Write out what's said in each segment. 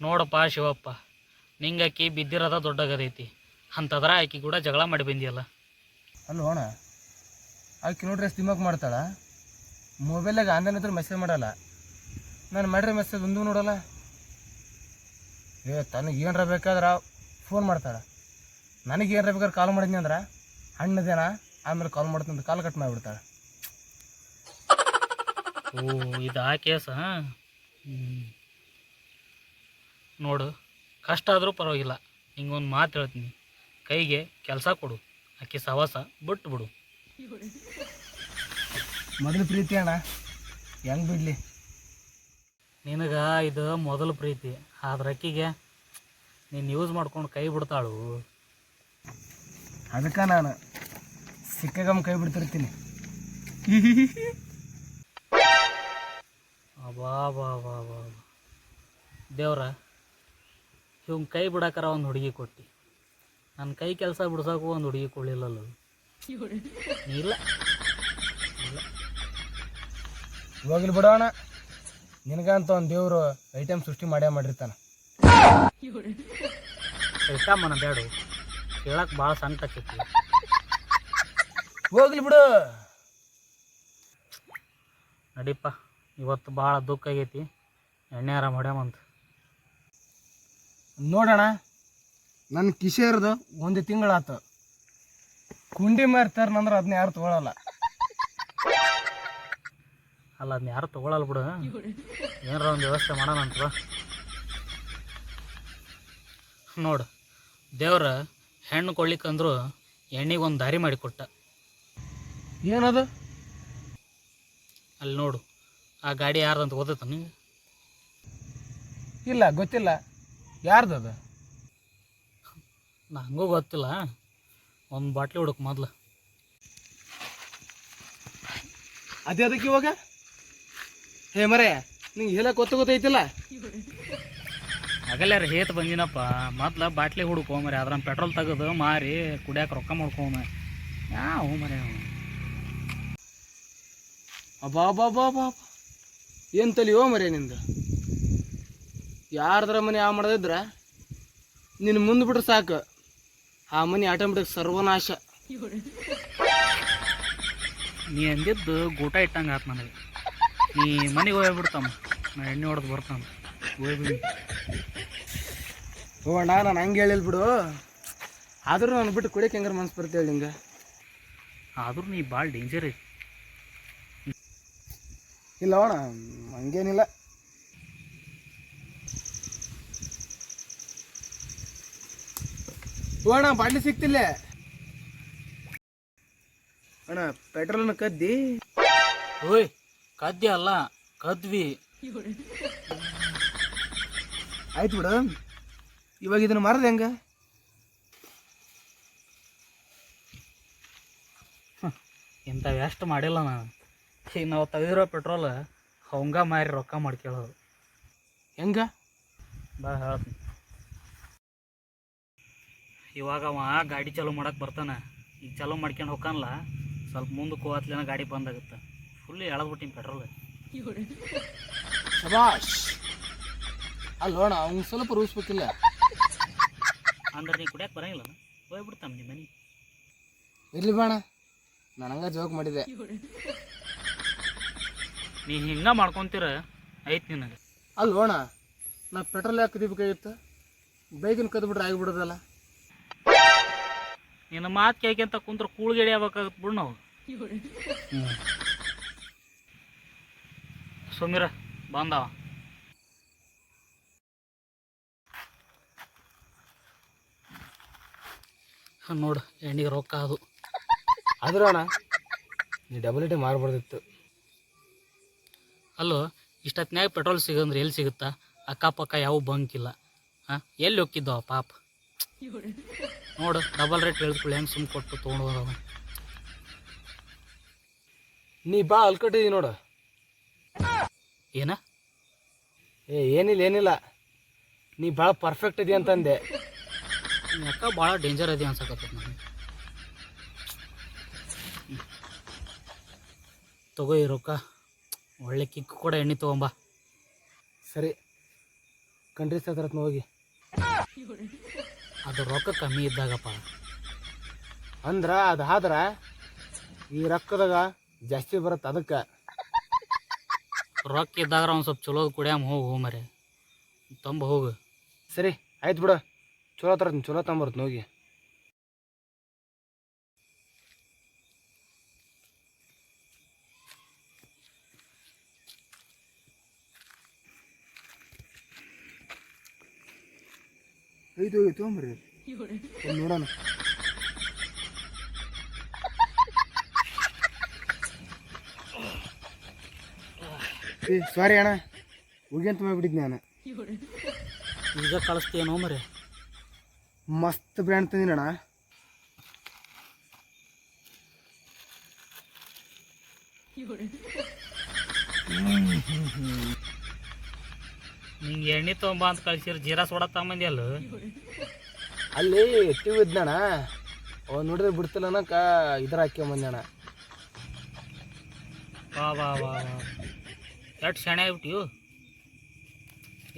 ನೋಡಪ್ಪ ಶಿವಪ್ಪ ನಿಂಗಾಕಿ ಬಿದ್ದಿರೋದ ದೊಡ್ಡಗದೈತಿ ಅಂತದ್ರ ಆಕಿ ಕೂಡ ಜಗಳ ಮಾಡಿ ಬಂದಿಯಲ್ಲ. ಅಲ್ಲ ಹೋಣ ಆಕೆ ನೋಡ್ರಿ ದಿಮಾಕ್ ಮಾಡ್ತಾಳ. ಮೊಬೈಲಾಗ ಆನ್ಲೈನ್ ಹತ್ರ ಮೆಸೇಜ್ ಮಾಡಲ್ಲ. ನಾನು ಮಾಡಿರೋ ಮೆಸೇಜ್ ಒಂದು ನೋಡಲ್ಲ. ಏ ತನಗೆ ಏನರ ಬೇಕಾದ್ರೆ ಫೋನ್ ಮಾಡ್ತಾಳೆ. ನನಗೆ ಏನರ ಬೇಕಾದ್ರೆ ಕಾಲ್ ಮಾಡಿದ್ನಿ ಅಂದ್ರೆ ಹಣ್ಣದೇನ ಆಮೇಲೆ ಕಾಲ್ ಮಾಡ್ತೀನಿ ಕಾಲ್ ಕಟ್ ಮಾಡಿಬಿಡ್ತಾಳೆ. ಓ ಇದು ಆ ಕೇಸ ಹ್ಮ್. ನೋಡು ಕಷ್ಟ ಆದರೂ ಪರವಾಗಿಲ್ಲ. ಹಿಂಗೊಂದು ಮಾತು ಹೇಳ್ತೀನಿ. ಕೈಗೆ ಕೆಲಸ ಕೊಡು ಆಕೆ ಸವಾಸ ಬಿಟ್ಟು ಬಿಡು ಮೊದಲು ಪ್ರೀತಿ ಅಣ್ಣ. ಹೆಂಗೆ ಬಿಡಲಿ? ನಿನಗೆ ಇದು ಮೊದಲು ಪ್ರೀತಿ. ಆದ್ರೆ ಅಕ್ಕಿಗೆ ನೀನು ಯೂಸ್ ಮಾಡ್ಕೊಂಡು ಕೈ ಬಿಡ್ತಾಳು. ಅದಕ್ಕೆ ನಾನು ಸಿಕ್ಕಗಮ್ಮ ಕೈ ಬಿಡ್ತಿರ್ತೀನಿ. ಬಾ ಬಾ ಬಾ ಬಾ ದೇವ್ರ ಇವ್ನ ಕೈ ಬಿಡಾಕರ ಒಂದು ಹುಡುಗಿ ಕೊಟ್ಟು. ನನ್ನ ಕೈ ಕೆಲಸ ಬಿಡ್ಸೋಕು ಒಂದು ಹುಡುಗಿ ಕೊಡಲಿಲ್ಲಲ್ಲ ಇಲ್ಲ. ಹೋಗ್ಲಿ ಬಿಡೋಣ ನಿನಗಂತ ಒಂದು ದೇವರು ಐಟಮ್ ಸೃಷ್ಟಿ ಮಾಡೇ ಮಾಡಿರ್ತಾನೆ. ಐಟಮ್ಮನ ಬೇಡ ಕೇಳಕ್ಕೆ ಭಾಳ ಸಂಕಟ ಆಕೈತಿ. ಹೋಗ್ಲಿ ಬಿಡು. ನಡೀಪ ಇವತ್ತು ಭಾಳ ದುಃಖ ಆಗೈತಿ. ಎಣ್ಣೆ ಆರಾಮ ಹೊಡ್ಯಾಮಂತ. ನೋಡೋಣ. ನನ್ನ ಕಿಶೇರ್ದು ಒಂದು ತಿಂಗಳಾತು. ಕುಂಡಿ ಮಾರ್ತಾರನಂದ್ರೆ ಅದನ್ನ ಯಾರು ತಗೊಳಲ್ಲ. ಅಲ್ಲ ಅದನ್ನ ಯಾರು ತೊಗೊಳಲ್ಲ ಬಿಡು. ಏನಾರ ಒಂದು ವ್ಯವಸ್ಥೆ ಮಾಡೋಣ ಅಂತ ನೋಡು ದೇವ್ರ ಹೆಣ್ಣು ಕೊಡ್ಲಿಕ್ಕಂದ್ರು ಎಣ್ಣೆಗೆ ಒಂದು ದಾರಿ ಮಾಡಿಕೊಟ್ಟ. ಏನದು? ಅಲ್ಲಿ ನೋಡು ಆ ಗಾಡಿ ಯಾರ್ದಂತ ಓದತ್ತ ನಿಂಗೆ? ಇಲ್ಲ ಗೊತ್ತಿಲ್ಲ. ಯಾರ್ದು ಅದು? ನಂಗೂ ಗೊತ್ತಿಲ್ಲ. ಒಂದು ಬಾಟ್ಲಿ ಹುಡುಕ್ ಮೊದ್ಲು. ಅದೇ ಅದಕ್ಕೆ ಇವಾಗ? ಹೇ ಮರೆ ನಿಂಗೆ ಹೇಳಕ್ ಗೊತ್ತು ಗೊತ್ತೈತಿಲ್ಲ? ಆಗಲ್ಯಾರ ಹೇತ್ ಬಂದಿನಪ್ಪ. ಮೊದ್ಲು ಬಾಟ್ಲಿ ಹುಡುಕೋ ಮರಿ ಅದ್ರ ಪೆಟ್ರೋಲ್ ತೆಗೆದು ಮಾರಿ ಕುಡಿಯಾಕ ರೊಕ್ಕ ಮಾಡ್ಕೊಮ ಯಾವ ಮರೆ. ಅಬ್ಬಾ ಅಬ್ಬಾ ಅಬ್ಬಾ ಏನ್ ಏನು ತಲಿಯೋ ಮರೆ ನಿಂದು? ಯಾರ್ದ್ರ ಮನೆ ಆ ಮಾಡದಿದ್ರ ನಿನ್ನ ಮುಂದೆ ಬಿಟ್ರೆ ಸಾಕು. ಆ ಮನೆ ಆಟೋಮೆಟಿಕ್ ಸರ್ವನಾಶ. ನೀ ಅಂದಿದ್ದು ಗೂಟ ಇಟ್ಟಂಗೆ ಆತು ನನಗೆ. ನೀ ಮನೆಗೆ ಹೋಗ್ಬಿಡ್ತಮ್ಮ ನಾ ಎಣ್ಣೆ ಹೊಡೆದು ಬರ್ತಾನ. ಹೋಗ್ಬಿಡಿ ಹೋಗೋಣ ನಾನು ಹಂಗೆ ಹೇಳಿಲ್ ಬಿಡು. ಆದರೂ ನಾನು ಬಿಟ್ಟು ಕುಡಿಯಕ್ಕೆ ಹೆಂಗಾರ ಮನ್ಸು ಬರ್ತೇಳಿ ಹಿಂಗೆ ಆದರೂ ನೀ ಭಾಳ ಡೇಂಜರ್ ಇಲ್ಲ ಅಣ್ಣ ಹಂಗೇನಿಲ್ಲ. ಅಣ್ಣ ಬಾಟ್ಲಿ ಸಿಕ್ತಿಲ್ಲ. ಅಣ್ಣ ಪೆಟ್ರೋಲ್ನ ಕದ್ದಿ? ಓಯ್ ಕದ್ದಿ ಅಲ್ಲ ಕದ್ವಿ. ಆಯ್ತು ಬಿಡ. ಇವಾಗ ಇದನ್ನ ಮಾರದ ಹೆಂಗ? ಇಂಥವು ಎಷ್ಟು ಮಾಡಿಲ್ಲ ನಾನು. ಈಗ ನಾವು ತೆಗೆದಿರೋ ಪೆಟ್ರೋಲ್ ಅವಂಗ ಮಾರಿ ರೊಕ್ಕ ಮಾಡ್ಕೊಳ್ಳೋದು ಹೆಂಗ? ಬಾ ಹೇಳ್ತೀನಿ. ಇವಾಗ ಅವ ಗಾಡಿ ಚಾಲೂ ಮಾಡಕ್ಕೆ ಬರ್ತಾನೆ. ಈಗ ಚಾಲೂ ಮಾಡ್ಕೊಂಡು ಹೋಗಲ್ಲ ಸ್ವಲ್ಪ ಮುಂದಕ್ಕೆ ಹೋಗತ್ಲೇನ ಗಾಡಿ ಬಂದಾಗುತ್ತೆ. ಫುಲ್ ಎಳೆದ್ಬಿಟ್ಟಿನಿ ಪೆಟ್ರೋಲ್ ಶಬಾಷ್ ಅಲ್ಲೋಣ ಅವ್ನು ಸ್ವಲ್ಪ ರೂಪಿಸ್ಬೇಕಿಲ್ಲ ಅಂದ್ರೆ ನೀ ಕುಡಿಯಕ್ಕೆ ಬರಂಗಿಲ್ಲ ಹೋಗ್ಬಿಡ್ತಾನೆ ನಿಮ್ಮ ಮನೆ. ಇರ್ಲಿ ಬಾಣ ನಾನು ಹಂಗ ಜೋಕ್ ಮಾಡಿದೆ. ನೀ ಹಿಂಗೆ ಮಾಡ್ಕೊತೀರ ಐತ್ ನಿನಗೆ. ಅಲ್ಲೋಣ ನಾ ಪೆಟ್ರೋಲ್ ಯಾಕೆ ಕದಿಬೇಕಾಗಿತ್ತು? ಬೈಕಿನ ಕದ್ಬಿಟ್ರೆ ಆಗಿಬಿಡೋದಲ್ಲ. ನಿನ್ನ ಮಾತು ಕೇಳ್ಕೊಂತ ಕುಂತ್ರ ಕೂಳ್ಗೆಡಿ ಆಗ್ಬೇಕಾಗತ್ತೆ ಬಿಡು ನಾವು. ಸುಮಿರ ಬಂದವ ನೋಡು ಎಣ್ಣಿಗೆ ರೊಕ್ಕ ಅದು. ಆದ್ರೂ ಅಣ್ಣ ನೀ ಡಬಲ್ ಇಟಿ ಮಾರ್ಬಾರ್ದಿತ್ತು ಅಲ್ಲೋ ಇಷ್ಟೊತ್ತಿನಾಗ ಪೆಟ್ರೋಲ್ ಸಿಗಂದ್ರೆ ಎಲ್ಲಿ ಸಿಗುತ್ತಾ? ಅಕ್ಕಪಕ್ಕ ಯಾವ ಬಂಕ್ ಇಲ್ಲ ಹಾಂ, ಎಲ್ಲಿ ಹೋಗಿದ್ದವ ಪಾಪ. ನೋಡು ಡಬಲ್ ರೇಟ್ ಹೇಳಿದ್ಕೊಳ್ಳಿ ಹೆಂಗೆ ಸುಮ್ಮ ಕೊಟ್ಟು ತೊಗೊಂಡು ಹೋದವ ನೀ ಬಾ ಅಲ್ಕಟ್ಟಿದಿ ನೋಡು. ಏನ? ಏ ಏನಿಲ್ಲ ಏನಿಲ್ಲ. ನೀ ಭಾಳ ಪರ್ಫೆಕ್ಟ್ ಇದೆಯಾ ಅಂತಂದೆ. ಯಾಕ ಭಾಳ ಡೇಂಜರ್ ಇದೆ ಅನ್ಸಕತ್ತ ನನಗೆ? ತಗೋ ಈ ರೊಕ್ಕ ಒಳ್ಳೆ ಕಿಕ್ ಕೂಡ ಎಣ್ಣೆ ತೊಗೊಂಬ. ಸರಿ ಕಂಡ್ರಿ ಸತ್ರ ಹೋಗಿ. ಅದು ರೊಕ್ಕ ಕಮ್ಮಿ ಇದ್ದಾಗಪ್ಪ. ಅಂದ್ರ ಅದು ಆದ್ರ ಈ ರೊಕ್ಕದಾಗ ಜಾಸ್ತಿ ಬರುತ್ತೆ ಅದಕ್ಕೆ. ರೊಕ್ಕ ಇದ್ದಾಗ ಒಂದು ಸ್ವಲ್ಪ ಚಲೋ ಕುಡಿಯಾಮ ಹೋಗು ಹೋ ಮರೆ ತಂಬ ಹೋಗು. ಸರಿ ಆಯ್ತು ಬಿಡು. ಚಲೋ ತರತೀನಿ ಚಲೋ ತಗೊಂಬರ್ತೀನಿ ಹೋಗಿ. ಐದು ಹೋಗಿ ತೊಗೊಂಬರ್ರಿ. ಒಂದು ನೋಡೋಣ. ಏ ಸಾರಿ ಅಣ್ಣ. ಹೋಗಿ ಅಂತ ಮಾಡಿಬಿಟ್ಟಿದ್ದೆ ನಾನು. ಈಗ ಕಳಿಸ್ತೇನೋ ಮರೆ ಮಸ್ತ್ ಬ್ರ್ಯಾಂಡ್ ತಂದಿನಣ್ಣ ನಿಂಗೆ ಎಣ್ಣೆ ತೊಗೊಂಬ ಅಂತ ಕಳ್ಸಿರ ಜೀರಾ ಸೋಡಾ ತಗೊಂಬಂದಿ ಅಲ್ಲ. ಅಲ್ಲಿ ಟಿವ್ ಇದ್ನಣ ಅವ್ ನೋಡಿದ್ರೆ ಬಿಡ್ತಿಲ್ಲ ಅನ್ನಕ ಇದ್ರ ಹಾಕ್ಯಂಬಂದಣ್ಣ ವಾ ವಾ ವಾ ವಾ. ಎಷ್ಟು ಸೆಣೆ ಆಗ್ಬಿಟ್ಟಿವು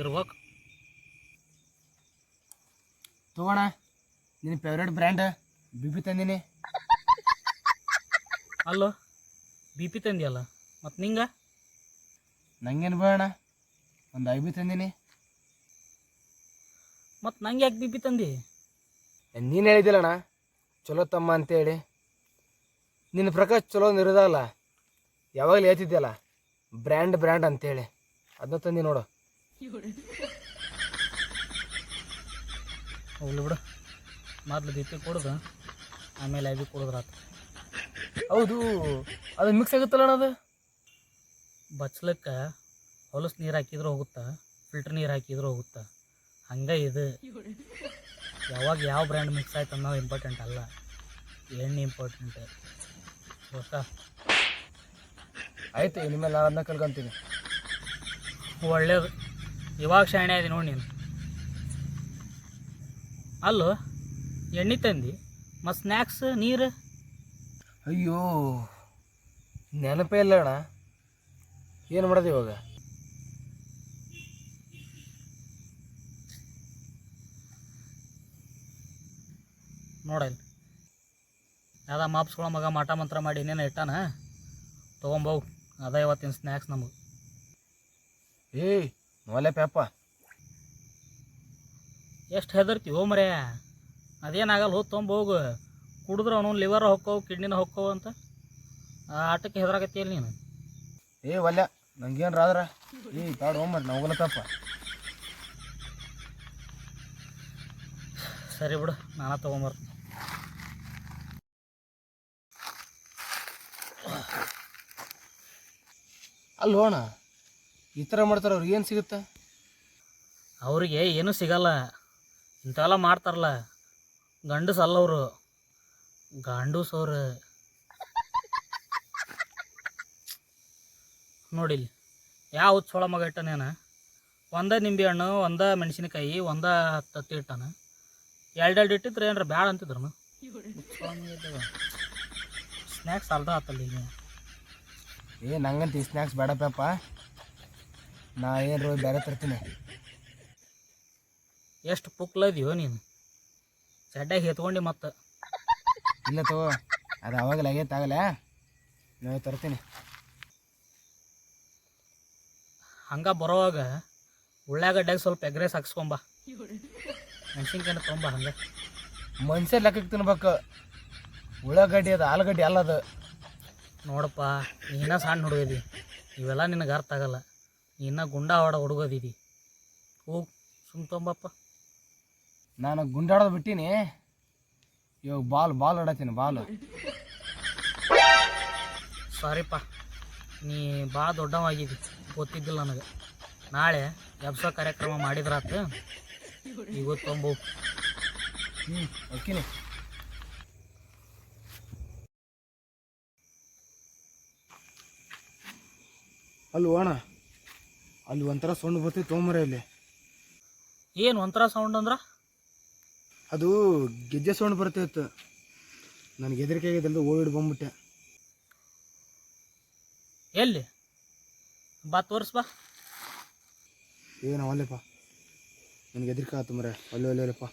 ಇರ್ಬೇಕು. ತಗೋಣ ನಿನ್ನ ಫೇವ್ರೇಟ್ ಬ್ರ್ಯಾಂಡ್ ಬಿ ಪಿ ತಂದಿನಿ. ಅಲ್ಲೋ ಬಿ ಪಿ ತಂದಿಯಲ್ಲ? ಮತ್ತು ನಿಂಗೆ? ನಂಗೇನು ಬೇಡ ಒಂದು ಐ ಬಿ ತಂದಿನಿ. ಮತ್ತು ನಂಗೆ ಯಾಕೆ ಬಿ ಪಿ ತಂದಿ? ನೀನು ಹೇಳಿದಿಲ್ಲಣ್ಣ ಚಲೋ ತಮ್ಮ ಅಂತೇಳಿ. ನಿನ್ನ ಪ್ರಕಾರ ಚಲೋ ಇರೋದಲ್ಲ ಯಾವಾಗಲೂ ಹೇಳ್ತಿದ್ಯಲ್ಲ ಬ್ರ್ಯಾಂಡ್ ಬ್ರ್ಯಾಂಡ್ ಅಂತೇಳಿ. ಅದನ್ನ ತಂದಿ ನೋಡು. ಹೋಗ್ಲಿ ಬಿಡು. ಮೊದಲು ದೀಪಿ ಕೊಡೋದು ಆಮೇಲೆ ಐಬಿ ಕೊಡೋದ್ರಾತು ಕುಡಿದ್ರಾತು. ಹೌದು ಅದು ಮಿಕ್ಸ್ ಆಗುತ್ತಲ್ಲಣ್ಣ ಅದು? ಬಚ್ಲಕ್ಕೆ ಹೊಲಸು ನೀರು ಹಾಕಿದ್ರು ಹೋಗುತ್ತಾ? ಫಿಲ್ಟರ್ ನೀರು ಹಾಕಿದ್ರು ಹೋಗುತ್ತಾ? ಹಂಗೆ ಇದು. ಯಾವಾಗ ಯಾವ ಬ್ರ್ಯಾಂಡ್ ಮಿಕ್ಸ್ ಆಯ್ತು ಅನ್ನೋ ಇಂಪಾರ್ಟೆಂಟ್ ಅಲ್ಲ. ಎಣ್ಣೆ ಇಂಪಾರ್ಟೆಂಟ್ ಗೊತ್ತಾ? ಆಯ್ತು ಇನ್ಮೇಲೆ ನಾನು ಅದನ್ನ ಕಲ್ಕೊಂತೀನಿ. ಒಳ್ಳೇದು. ಇವಾಗ ಶಾಣೆ ಇದೆ ನೋಡಿ ನೀನು. ಅಲ್ಲೋ ಎಣ್ಣೆ ತಂದು ಮತ್ತು ಸ್ನ್ಯಾಕ್ಸ್ ನೀರು? ಅಯ್ಯೋ ನೆನಪೇ ಇಲ್ಲ ಅಣ್ಣ. ಏನು ಮಾಡೋದು ಇವಾಗ? ನೋಡಲ್ಲಿ ಯಾವ್ದ ಮಾಪ್ಸ್ಗಳ ಮಗ ಮಾಟ ಮಂತ್ರ ಮಾಡಿ ಇನ್ನೇನು ಇಟ್ಟಾನ? ತೊಗೊಂಬವು ಅದ ಇವತ್ತಿನ ಸ್ನ್ಯಾಕ್ಸ್ ನಮಗೆ. ಏಯ್ ನೋಲೆ ಪ್ಯಾಪ ಎಷ್ಟು ಹೆದರ್ತೀವೋ ಮರೇ? ಅದೇನಾಗಲ್ಲ ಹೋಗಿ ತೊಗೊಂಬೋಗು ಕುಡಿದ್ರೆ ಅವನು ಲಿವರ್ ಹೊಕ್ಕವು ಕಿಡ್ನಿನ ಹೊಕ್ಕವು ಅಂತ. ಆ ಆಟಕ್ಕೆ ಹೆದರಾಕತ್ತೀಯಲ್ಲ ನೀನು? ಏ ಒಲ್ಯ ನಂಗೇನು ರಾದ್ರ? ಏ ಹೋಗ್ಮರ್ ನಾವು ತಪ್ಪ. ಸರಿ ಬಿಡು ನಾನು ತೊಗೊಂಬರ್ತೀನಿ. ಅಲ್ಲಿ ಹೋಣ ಈ ಥರ ಮಾಡ್ತಾರೆ ಅವ್ರಿಗೆ ಏನು ಸಿಗುತ್ತೆ? ಅವರಿಗೆ ಏನೂ ಸಿಗಲ್ಲ. ಇಂಥವೆಲ್ಲ ಮಾಡ್ತಾರಲ್ಲ, ಗಂಡಸ ಅಲ್ಲವರು ಗಾಂಡೂಸ್ ಅವ್ರು. ನೋಡಿಲ್ಲಿ ಯಾವ ಹುಚ್ಚೋಳ ಮಗ ಇಟ್ಟನೇನ ಒಂದ ನಿಂಬೆ ಹಣ್ಣು, ಒಂದ ಮೆಣಸಿನಕಾಯಿ, ಒಂದ ತತ್ತಿ ಇಟ್ಟಾನ. ಎರಡೆರಡು ಇಟ್ಟಿದ್ರೆ ಏನಾರ ಬ್ಯಾಡ ಅಂತಿದ್ರು ಸ್ನ್ಯಾಕ್ಸ್ ಅರ್ಧ ಆತಲ್ಲ ಈಗ ಏ ನಂಗಂತ ಈ ಸ್ನ್ಯಾಕ್ಸ್ ಬೇಡ ನಾ ನಾ ಏನು ಬೇರೆ ತರ್ತೀನಿ. ಎಷ್ಟು ಪುಕ್ಲದಿಯೋ ನೀನು? ಸಡ್ಡಾಗಿ ಎತ್ಕೊಂಡು ಮತ್ತೆ. ಇಲ್ಲ ತಗೋ ಅದು ಅವಾಗಲೇ ಆಗಲೇ ಆಗಲ್ಲ ನಾವೇ ತರ್ತೀನಿ. ಹಂಗ ಬರೋವಾಗ ಉಳ್ಳಾಗಡ್ಡೆಗೆ ಸ್ವಲ್ಪ ಎಗ್ರೆಸ್ ಹಾಕ್ಸ್ಕೊಂಬ. ಮೆಣಸಿನ್ಕಾಯಿ ತೊಗೊಂಬ ಹಂಗೆ. ಮನುಷ್ಯ ಲೆಕ್ಕಕ್ಕೆ ತಿನ್ಬೇಕು. ಉಳ್ಳಾಗಡ್ಡಿ ಅದು ಆಲೂಗಡ್ಡಿ ಅಲ್ಲ ಅದು. ನೋಡಪ್ಪ ನೀನ ಸಣ್ಣ ಹುಡುಗದಿ ಇವೆಲ್ಲ ನಿನಗೆ ಅರ್ಥ ಆಗಲ್ಲ. ನೀನ ಗುಂಡ ಹುಡುಗೋದಿದಿ ಹುಡುಗದಿದಿ ಹೋಗಿ ಸುಮ್ ತೊಂಬಪ್ಪ. ನಾನು ಗುಂಡಾಡೋದು ಬಿಟ್ಟೀನಿ. ಇವಾಗ ಬಾಲ್ ಬಾಲ್ ಆಡತ್ತೀನಿ ಬಾಲ್. ಸಾರಿಪ್ಪ ನೀ ಭಾಳ ದೊಡ್ಡವಾಗಿದ್ದಿ. ಗೊತ್ತಿದ್ದಿಲ್ಲ ನನಗೆ. ನಾಳೆ ಎಬ್ಸೋ ಕಾರ್ಯಕ್ರಮ ಮಾಡಿದ್ರಾತು. ಈಗ ಗೊತ್ತೊಂಬು ಹ್ಞೂ ಓಕೆನಿ ಅಲ್ಲಿ ಅಣ್ಣ ಅಲ್ಲಿ ಒಂಥರ ಸೌಂಡ್ ಬರ್ತೈತೆ ತೊಗೊಂಬರ ಇಲ್ಲಿ. ಏನು ಒಂಥರ ಸೌಂಡ್ ಅಂದ್ರೆ? ಅದು ಗೆಜ್ಜೆ ಸೌಂಡ್ ಬರ್ತೈತೆ. ನನಗೆ ಹೆದರಿಕೆ ಆಗಿದ್ದಲ್ದು ಓಡಿ ಬಂದ್ಬಿಟ್ಟೆ. ಎಲ್ಲಿ? ಬಾ ತೋರಿಸ್ ಬಾ. ಏನು ಅವಲ್ಲಪ್ಪ ನನಗೆ ಹೆದರಿಕೆ ಆತು ಮರೆ ಅಲ್ಲೇ ಒಲ್ಲೆ ಒಲ್ಲೆಪ್ಪ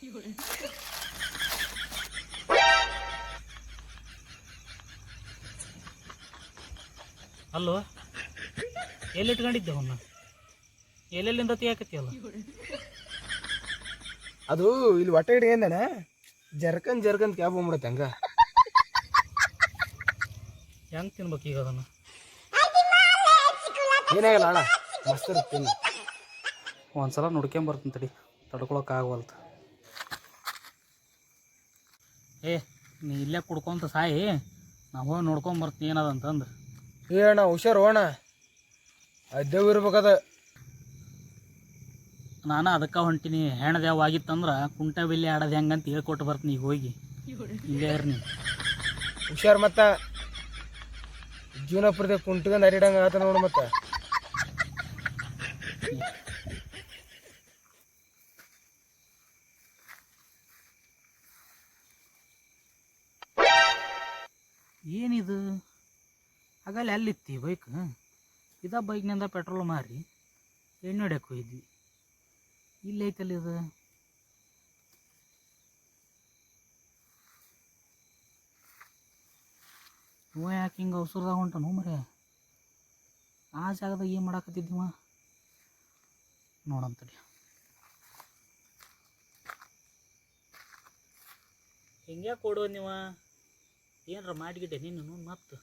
ಅಲ್ಲೋ? ಎಲ್ಲಿ ಇಟ್ಕೊಂಡಿದ್ದೆ ಅವನ್ನ ಎಲ್ಲೆಲ್ಲಿಂದ ತೆಗಿಯಾಕತ್ತಿಯಲ್ಲ? ಅದು ಇಲ್ಲಿ ಹೊಟ್ಟೆ ಹಿಡಿಯಂದಣ ಜರ್ಕನ್ ಜರ್ಕನ್ ಕ್ಯಾಬ್ ಬಂದ್ಬಿಡತ್ತೆ ಹಂಗ. ಹೆಂಗ್ ತಿನ್ಬೇಕು ಈಗ ಅದನ್ನು? ಏನಾಗಲ್ಲ ಅಣ್ಣ ಮಸ್ತ್ ಇರ್ತೀನಿ ತಿನ್ನು. ಒಂದ್ಸಲ ನೋಡ್ಕೊಂಬರ್ತೀನಿ ತಡಿ ತಡ್ಕೊಳಕ್ ಆಗವಲ್ತು ಏ ನೀ ಇಲ್ಲೇ ಕುಡ್ಕೊಂತ ಸಾಯಿ ನಾವು ಹೋಗಿ ನೋಡ್ಕೊಂಬರ್ತೀನಿ ಏನದ ಅಂತಂದ್ರೆ. ಏ ಅಣ್ಣ ಹುಷಾರು ಅಣ್ಣ ಅದೇವ್ ಇರ್ಬೇಕದ ನಾನು ಅದಕ್ಕೆ ಹೊಂಟಿನಿ. ಹೆಣದ ಆಗಿತ್ತಂದ್ರೆ ಕುಂಟ ಬಿಲ್ಲಿ ಆಡೋದು ಹೆಂಗಂತ ಹೇಳ್ಕೊಟ್ಟು ಬರ್ತೀನಿ ಈಗ ಹೋಗಿ. ಇಲ್ಲೇ ಇರ್ನಿ. ಹುಷಾರ್ ಮತ್ತ? ಜೀವನ ಪ್ರತಿ ಕುಂಟ್ಗಂದ್ ಅರಿಡಂಗ ಆತ ನೋಡು ಮತ್ತೆ. ಏನಿದು? ಆಗಲ್ಲಿ ಅಲ್ಲಿತ್ತಿ ಬೈಕ್? ಇದ ಬೈಕ್ನಿಂದ ಪೆಟ್ರೋಲ್ ಮಾರಿ, ಎಣ್ಣೆ ಹೊಡ್ಯಕ್ಕೆ ಹೋಗಿದ್ವಿ. ಇಲ್ಲಿ ಐತಲ್ಲ ಇದು? ಇವ ಯಾಕೆ ಹಿಂಗೆ ಅವಸರದಾಗ ಹೊಂಟನು ಮರೆ ಆ ಜಾಗದಾಗ ಏನು ಮಾಡಾಕತ್ತಿದ್ದೀವ? ನೋಡಂತಡಿ ಹಿಂಗೆ ಕೊಡುವ ನೀವ? ಏನರ ಮಾಡಿಗಿಟ್ಟೆ ನೀನು ಮತ್ತೆ